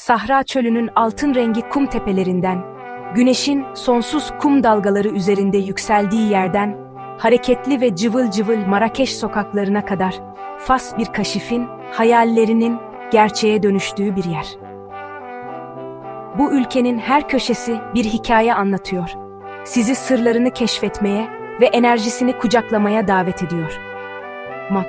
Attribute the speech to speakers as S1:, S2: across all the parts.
S1: Sahra çölünün altın rengi kum tepelerinden, güneşin sonsuz kum dalgaları üzerinde yükseldiği yerden, hareketli ve cıvıl cıvıl Marakeş sokaklarına kadar, Fas bir kaşifin, hayallerinin gerçeğe dönüştüğü bir yer. Bu ülkenin her köşesi bir hikaye anlatıyor. Sizi sırlarını keşfetmeye ve enerjisini kucaklamaya davet ediyor.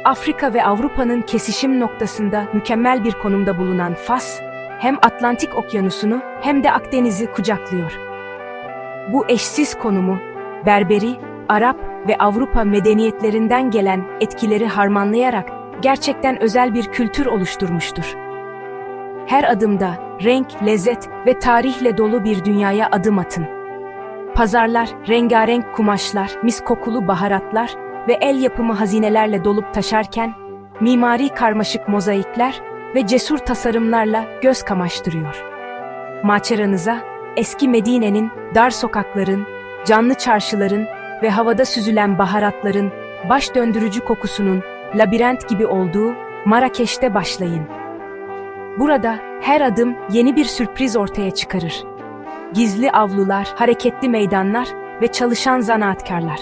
S1: Afrika ve Avrupa'nın kesişim noktasında mükemmel bir konumda bulunan Fas, hem Atlantik Okyanusu'nu hem de Akdeniz'i kucaklıyor. Bu eşsiz konumu, Berberi, Arap ve Avrupa medeniyetlerinden gelen etkileri harmanlayarak gerçekten özel bir kültür oluşturmuştur. Her adımda renk, lezzet ve tarihle dolu bir dünyaya adım atın. Pazarlar, rengarenk kumaşlar, mis kokulu baharatlar ve el yapımı hazinelerle dolup taşarken, mimari karmaşık mozaikler ve cesur tasarımlarla göz kamaştırıyor. Maçeranıza, eski Medine'nin dar sokakların, canlı çarşıların ve havada süzülen baharatların, baş döndürücü kokusunun labirent gibi olduğu Marrakeş'te başlayın. Burada her adım yeni bir sürpriz ortaya çıkarır. Gizli avlular, hareketli meydanlar ve çalışan zanaatkarlar.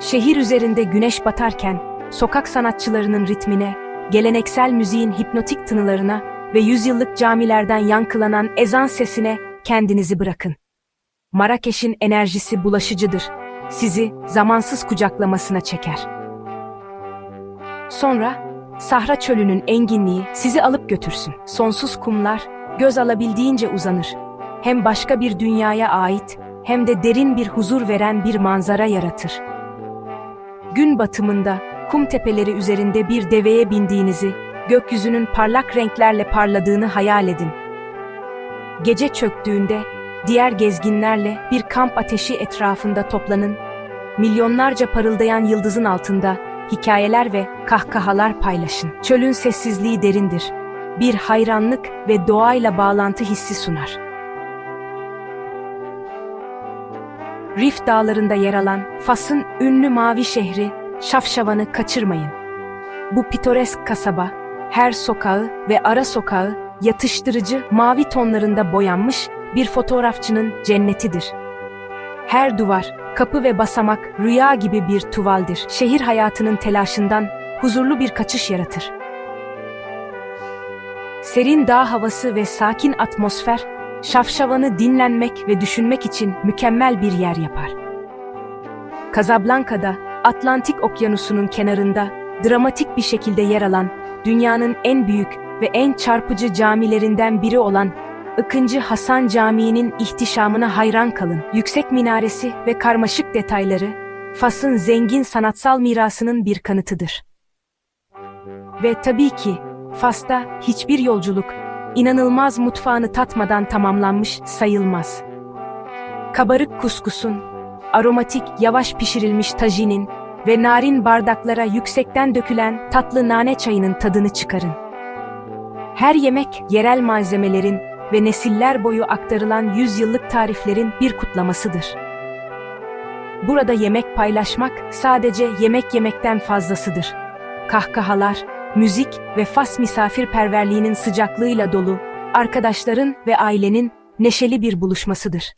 S1: Şehir üzerinde güneş batarken sokak sanatçılarının ritmine, geleneksel müziğin hipnotik tınılarına ve yüzyıllık camilerden yankılanan ezan sesine kendinizi bırakın. Marrakeş'in enerjisi bulaşıcıdır. Sizi zamansız kucaklamasına çeker. Sonra Sahra çölünün enginliği sizi alıp götürsün. Sonsuz kumlar göz alabildiğince uzanır. Hem başka bir dünyaya ait hem de derin bir huzur veren bir manzara yaratır. Gün batımında kum tepeleri üzerinde bir deveye bindiğinizi, gökyüzünün parlak renklerle parladığını hayal edin. Gece çöktüğünde diğer gezginlerle bir kamp ateşi etrafında toplanın. Milyonlarca parıldayan yıldızın altında hikayeler ve kahkahalar paylaşın. Çölün sessizliği derindir. Bir hayranlık ve doğayla bağlantı hissi sunar. Rif dağlarında yer alan Fas'ın ünlü mavi şehri Şafşavan'ı kaçırmayın. Bu pitoresk kasaba her sokağı ve ara sokağı yatıştırıcı mavi tonlarında boyanmış bir fotoğrafçının cennetidir. Her duvar, kapı ve basamak rüya gibi bir tuvaldir. Şehir hayatının telaşından huzurlu bir kaçış yaratır. Serin dağ havası ve sakin atmosfer, Şafşavan'ı dinlenmek ve düşünmek için mükemmel bir yer yapar. Kazablanka'da, Atlantik Okyanusu'nun kenarında, dramatik bir şekilde yer alan, dünyanın en büyük ve en çarpıcı camilerinden biri olan Ikıncı Hasan Camii'nin ihtişamına hayran kalın. Yüksek minaresi ve karmaşık detayları, Fas'ın zengin sanatsal mirasının bir kanıtıdır. Ve tabii ki, Fas'ta hiçbir yolculuk, inanılmaz mutfağını tatmadan tamamlanmış sayılmaz. Kabarık kuskusun, aromatik yavaş pişirilmiş tajinin ve narin bardaklara yüksekten dökülen tatlı nane çayının tadını çıkarın. Her yemek yerel malzemelerin ve nesiller boyu aktarılan yüzyıllık tariflerin bir kutlamasıdır. Burada yemek paylaşmak sadece yemek yemekten fazlasıdır. Kahkahalar, müzik ve Fas misafirperverliğinin sıcaklığıyla dolu, arkadaşların ve ailenin neşeli bir buluşmasıdır.